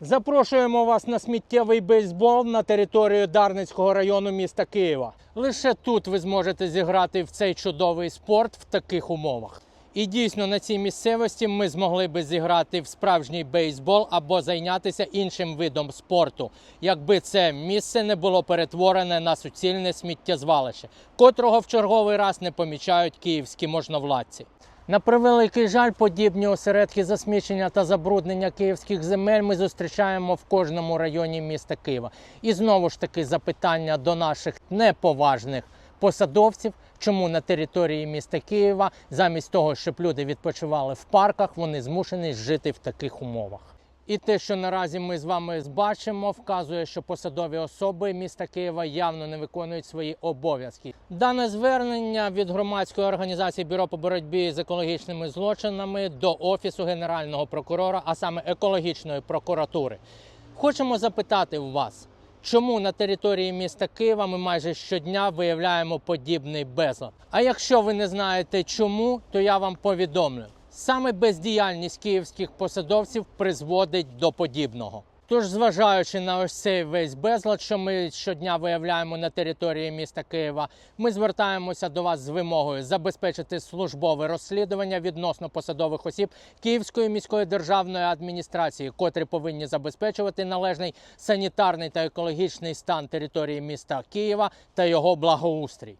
Запрошуємо вас на сміттєвий бейсбол на територію Дарницького району міста Києва. Лише тут ви зможете зіграти в цей чудовий спорт в таких умовах. І дійсно на цій місцевості ми змогли би зіграти в справжній бейсбол або зайнятися іншим видом спорту, якби це місце не було перетворене на суцільне сміттєзвалище, котрого в черговий раз не помічають київські можновладці. На превеликий жаль, подібні осередки засмічення та забруднення київських земель ми зустрічаємо в кожному районі міста Києва. І знову ж таки запитання до наших неповажних посадовців, чому на території міста Києва, замість того, щоб люди відпочивали в парках, вони змушені жити в таких умовах. І те, що наразі ми з вами бачимо, вказує, що посадові особи міста Києва явно не виконують свої обов'язки. Дане звернення від громадської організації Бюро по боротьбі з екологічними злочинами до офісу генерального прокурора, а саме екологічної прокуратури. Хочемо запитати у вас, чому на території міста Києва ми майже щодня виявляємо подібний безлад. А якщо ви не знаєте чому, то я вам повідомлю. Саме бездіяльність київських посадовців призводить до подібного. Тож, зважаючи на ось цей весь безлад, що ми щодня виявляємо на території міста Києва, ми звертаємося до вас з вимогою забезпечити службове розслідування відносно посадових осіб Київської міської державної адміністрації, котрі повинні забезпечувати належний санітарний та екологічний стан території міста Києва та його благоустрій.